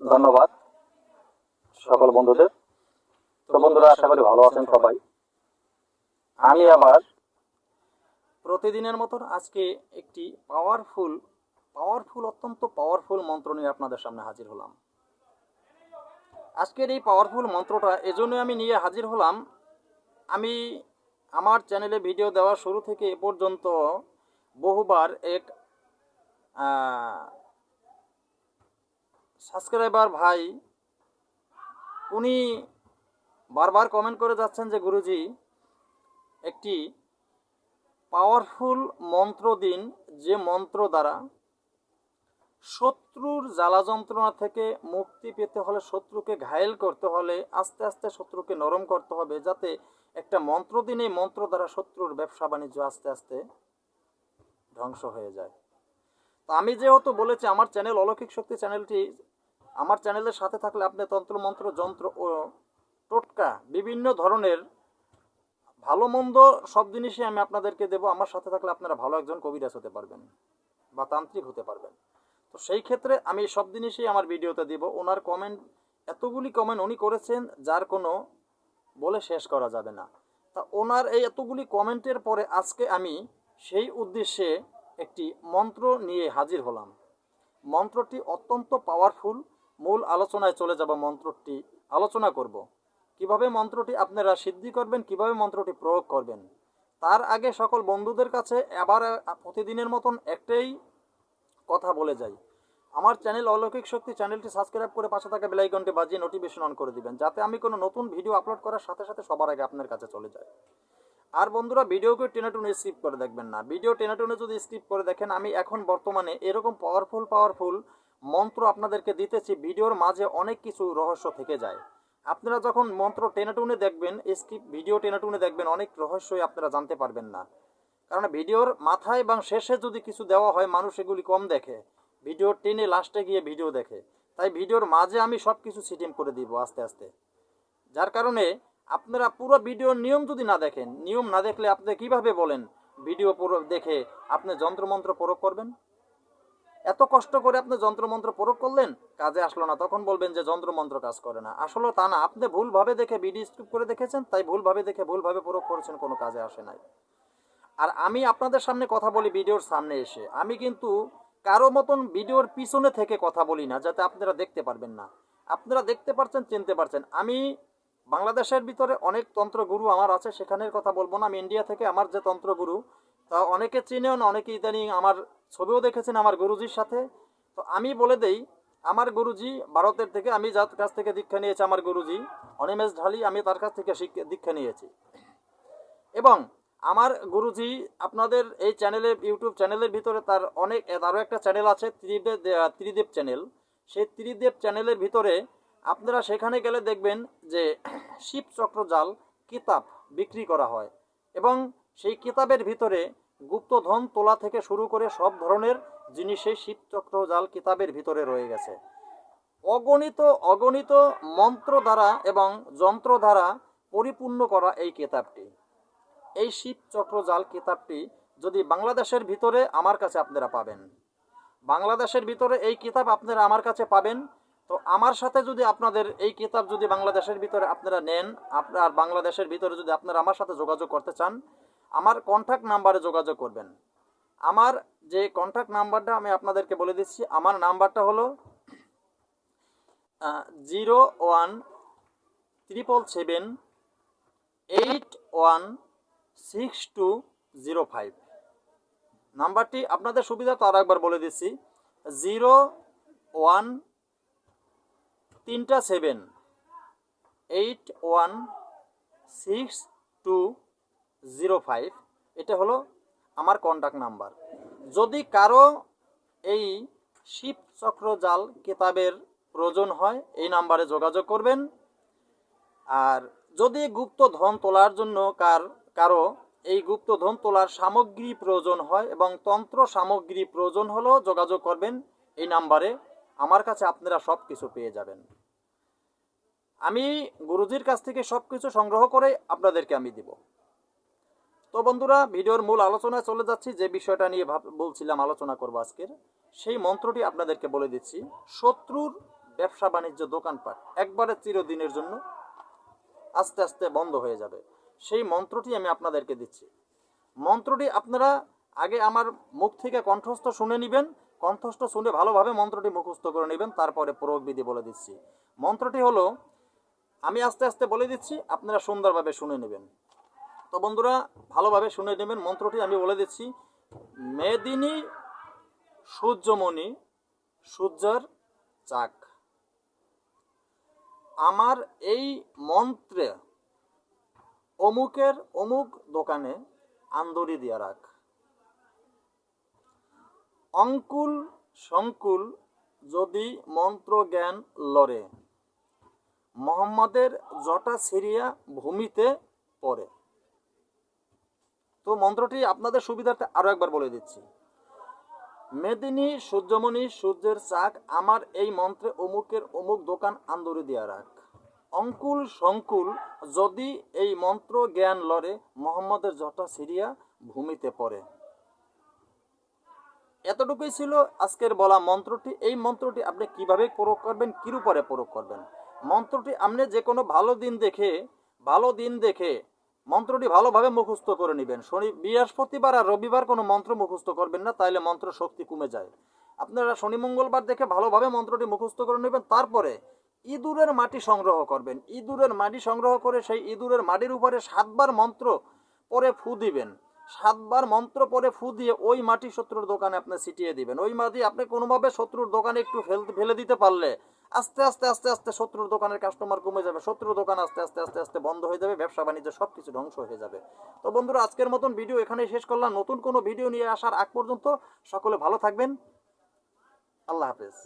ধন্যবাদ সকল বন্ধুদের। তো বন্ধুরা, আশা করি ভালো আছেন সবাই। আমি আবার প্রতিদিনের মতন আজকে একটি পাওয়ারফুল পাওয়ারফুল অত্যন্ত পাওয়ারফুল মন্ত্র নিয়ে আপনাদের সামনে হাজির হলাম। আজকের এই পাওয়ারফুল মন্ত্রটা এজন্য আমি নিয়ে হাজির হলাম, আমি আমার চ্যানেলে ভিডিও দেওয়া শুরু থেকে এ পর্যন্ত বহুবার এক সাবস্ক্রাইবার ভাই, উনি বারবার কমেন্ট করে যাচ্ছেন যে গুরুজি, একটি পাওয়ারফুল মন্ত্র দিন, যে মন্ত্র দ্বারা শত্রুর জ্বালা যন্ত্রণা থেকে মুক্তি পেতে হলে শত্রুকে ঘায়েল করতে হলে, আস্তে আস্তে শত্রুকে নরম করতে হবে, যাতে একটা মন্ত্র দিন, এই মন্ত্র দ্বারা শত্রুর ব্যবসা বাণিজ্য আস্তে আস্তে ধ্বংস হয়ে যায়। আমি যেহেতু বলেছি, আমার চ্যানেল অলৌকিক শক্তি চ্যানেলটি আমার চ্যানেলের সাথে থাকলে আপনি তন্ত্র, মন্ত্র, যন্ত্র ও টোটকা বিভিন্ন ধরনের ভালো, মন্দ সব জিনিসই আমি আপনাদেরকে দেবো। আমার সাথে থাকলে আপনারা ভালো একজন কবিরাজ হতে পারবেন বা তান্ত্রিক হতে পারবেন। তো সেই ক্ষেত্রে আমি সব জিনিসই আমার ভিডিওতে দিব। ওনার কমেন্ট এতগুলি কমেন্ট উনি করেছেন, যার কোনো বলে শেষ করা যাবে না। তা ওনার এই এতগুলি কমেন্টের পরে আজকে আমি সেই উদ্দেশ্যে একটি মন্ত্র নিয়ে হাজির হলাম। মন্ত্রটি অত্যন্ত পাওয়ারফুল মূল আলোচনায় চলে যাব মন্ত্রটি আলোচনা করব। কীভাবে মন্ত্রটি আপনারা সিদ্ধি করবেন, কীভাবে মন্ত্রটি প্রয়োগ করবেন? তার আগে সকল বন্ধুদের কাছে এবার প্রতিদিনের মতন একটাই কথা বলে যাই। আমার চ্যানেল অলৌকিক শক্তি চ্যানেলটি সাবস্ক্রাইব করে পাশে থাকা বেলাইকনটি বাজিয়ে নোটিফিকেশন অন করে দিবেন, যাতে আমি কোনো নতুন ভিডিও আপলোড করার সাথে সাথে সবার আগে আপনার কাছে চলে যায়। আর বন্ধুরা, ভিডিওকে টেনে টুনে স্কিপ করে দেখবেন না। ভিডিও টেনে টুনে যদি স্কিপ করে দেখেন, আমি এখন বর্তমানে এরকম পাওয়ারফুল পাওয়ারফুল মন্ত্র আপনাদেরকে দিতেছি, ভিডিওর মাঝে অনেক কিছু রহস্য থেকে যায়। আপনারা যখন মন্ত্র টেনে টুনে দেখবেন স্কিপ ভিডিও টেনে টুনে দেখবেন, অনেক রহস্যই আপনারা জানতে পারবেন না। কারণ ভিডিওর মাথায় এবং শেষে যদি কিছু দেওয়া হয়, মানুষ এগুলি কম দেখে। ভিডিও টেনে লাস্টে গিয়ে ভিডিও দেখে। তাই ভিডিওর মাঝে আমি সব কিছু সিটিং করে দিব আস্তে আস্তে। যার কারণে আপনারা পুরো ভিডিওর নিয়ম যদি না দেখেন, নিয়ম না দেখলে আপনি কীভাবে বলেন, ভিডিও পুরো দেখে আপনি যন্ত্রমন্ত্র প্রয়োগ করবেন? এত কষ্ট করে আপনি যন্ত্রমন্ত্র প্রয়োগ করলেন, কাজে আসলো না। তখন বলবেন যে যন্ত্রমন্ত্র কাজ করে না। আসলে তা না, আপনি ভুলভাবে দেখে ভিডিও স্কিপ করে দেখেছেন, তাই ভুলভাবে দেখে ভুলভাবে প্রয়োগ করেছেন, কোনো কাজে আসে নাই। আর আমি আপনাদের সামনে কথা বলি ভিডিওর সামনে এসে। আমি কিন্তু কারও মতন ভিডিওর পিছনে থেকে কথা বলি না, যাতে আপনারা দেখতে পারবেন না। আপনারা দেখতে পারছেন, চিনতে পারছেন। আমি বাংলাদেশের ভিতরে অনেক তন্ত্রগুরু আমার আছে, সেখানের কথা বলব না। আমি ইন্ডিয়া থেকে আমার যে তন্ত্রগুরু তা অনেকে চিনেও না, অনেকে ইদানিং আমার ছবিও দেখেছেন আমার গুরুজির সাথে। তো আমি বলে দেই, আমার গুরুজি ভারতের থেকে, আমি যার কাছ থেকে দীক্ষা নিয়েছি আমার গুরুজি, অনিমেষ ঢালি, আমি তার কাছ থেকে দীক্ষা নিয়েছি। এবং আমার গুরুজি আপনাদের এই চ্যানেলের ইউটিউব চ্যানেলের ভিতরে তার অনেক তারও একটা চ্যানেল আছে, ত্রিদেব ত্রিদেব চ্যানেল। সেই ত্রিদেব চ্যানেলের ভিতরে আপনারা সেখানে গেলে দেখবেন যে শিব চক্রজাল কিতাব বিক্রি করা হয়। এবং সেই কিতাবের ভিতরে গুপ্তধন তোলা থেকে শুরু করে সব ধরনের জিনিসে শিব চক্রজাল কিতাবের ভিতরে রয়ে গেছে। অগণিত অগণিত মন্ত্র দ্বারা এবং যন্ত্র দ্বারা পরিপূর্ণ করা এই কিতাবটি। এই শিব চক্রজাল কিতাবটি যদি বাংলাদেশের ভিতরে আমার কাছে আপনারা পাবেন। বাংলাদেশের ভিতরে এই কিতাব আপনারা আমার কাছে পাবেন। তো আমার সাথে যদি আপনাদের এই কিতাব যদি বাংলাদেশের ভিতরে আপনারা নেন, আপনার বাংলাদেশের ভিতরে যদি আপনারা আমার সাথে যোগাযোগ করতে চান আমার কন্ট্যাক্ট নাম্বারে যোগাযোগ করবেন। আমার যে কন্ট্যাক্ট নাম্বারটা আমি আপনাদেরকে বলে দিচ্ছি, আমার নাম্বারটা হলো zero one triple seven eight one six two zero five নাম্বারটি আপনাদের সুবিধা তো আর একবার বলে দিচ্ছি জিরো ওয়ান তিনটা seven eight one six two zero five, এটা হলো আমার কন্ট্যাক্ট নাম্বার যদি কারও এই শিব চক্র জাল কিতাবের প্রয়োজন হয়, এই নাম্বারে যোগাযোগ করবেন। আর যদি গুপ্ত ধন তোলার জন্য কার, কারও এই গুপ্ত ধন তোলার সামগ্রী প্রয়োজন হয় এবং তন্ত্র সামগ্রী প্রয়োজন হলেও যোগাযোগ করবেন। এই নাম্বারে আমার কাছে আপনারা সব কিছু পেয়ে যাবেন। আমি গুরুজির কাছ থেকে সব কিছু সংগ্রহ করে আপনাদেরকে আমি দিব। তো বন্ধুরা, ভিডিওর মূল আলোচনায় চলে যাচ্ছি। যে বিষয়টা নিয়ে ভাব, বলছিলাম, আলোচনা করব আজকের, সেই মন্ত্রটি আপনাদেরকে বলে দিচ্ছি, শত্রুর ব্যবসা বাণিজ্য দোকানপাট একবারে চিরদিনের জন্য আস্তে আস্তে বন্ধ হয়ে যাবে। সেই মন্ত্রটি আমি আপনাদেরকে দিচ্ছি। মন্ত্রটি আপনারা আগে আমার মুখ থেকে কণ্ঠস্থ শুনে নেবেন, কণ্ঠস্থ শুনে ভালোভাবে মন্ত্রটি মুখস্থ করে নেবেন, তারপরে প্রয়োগ বিধি বলে দিচ্ছি। মন্ত্রটি হলো, আমি আস্তে আস্তে বলে দিচ্ছি, আপনারা সুন্দরভাবে শুনে নেবেন। তো বন্ধুরা, ভালোভাবে শুনে নেবেন মন্ত্রটি আমি বলে দিচ্ছি। মেদিনী সূর্যমণি, সূর্যের চাক। আমার এই মন্ত্রে অমুকের অমুক দোকানে আন্দরি দিয়া রাখ। অঙ্কুল সংকুল যদি মন্ত্র জ্ঞান লড়ে, মোহাম্মদের জটা সিরিয়া ভূমিতে পড়ে। তো মন্ত্রটি আপনাদের সুবিধার্থে আরও একবার বলে দিচ্ছি। মেদিনী সূর্যমণি সূর্যের চাক, আমার এই মন্ত্রে অমুকের অমুক দোকান আন্দরে দিয়া রাখ। অঙ্কুল সংকুল যদি এই মন্ত্র জ্ঞান লড়ে, মোহাম্মদের জটা সিরিয়া ভূমিতে পড়ে। এতটুকুই ছিল আজকের বলা মন্ত্রটি। এই মন্ত্রটি আপনি কীভাবে প্রয়োগ করবেন কির উপরে প্রয়োগ করবেন? মন্ত্রটি আপনি যে কোনো ভালো দিন দেখে, ভালো দিন দেখে মন্ত্রটি ভালোভাবে মুখস্থ করে নেবেন। শনি, বৃহস্পতিবার আর রবিবার কোনো মন্ত্র মুখস্থ করবেন না, তাইলে মন্ত্র শক্তি কমে যায়। আপনারা শনি মঙ্গলবার দেখে ভালোভাবে মন্ত্রটি মুখস্থ করে নেবেন, তারপরে ইঁদুরের মাটি সংগ্রহ করবেন। ইঁদুরের মাটি সংগ্রহ করে সেই ইঁদুরের মাটির উপরে সাতবার মন্ত্র পরে ফু দিবেন। সাতবার মন্ত্র পরে ফু দিয়ে ওই মাটি শত্রুর দোকানে আপনি ছিটিয়ে দিবেন। ওই মাটি আপনি কোনোভাবে শত্রুর দোকানে একটু ফেলতে ফেলে দিতে পারলে আস্তে আস্তে আস্তে আস্তে শত্রুর দোকানের কাস্টমার কমে যাবে, শত্রুর দোকান আস্তে আস্তে আস্তে আস্তে বন্ধ হয়ে যাবে, ব্যবসা বাণিজ্য সব কিছু ধ্বংস হয়ে যাবে। তো বন্ধুরা, আজকের মতন ভিডিও এখানেই শেষ করলাম। নতুন কোনো ভিডিও নিয়ে আসার আগ পর্যন্ত সকলে ভালো থাকবেন। আল্লাহ হাফেজ।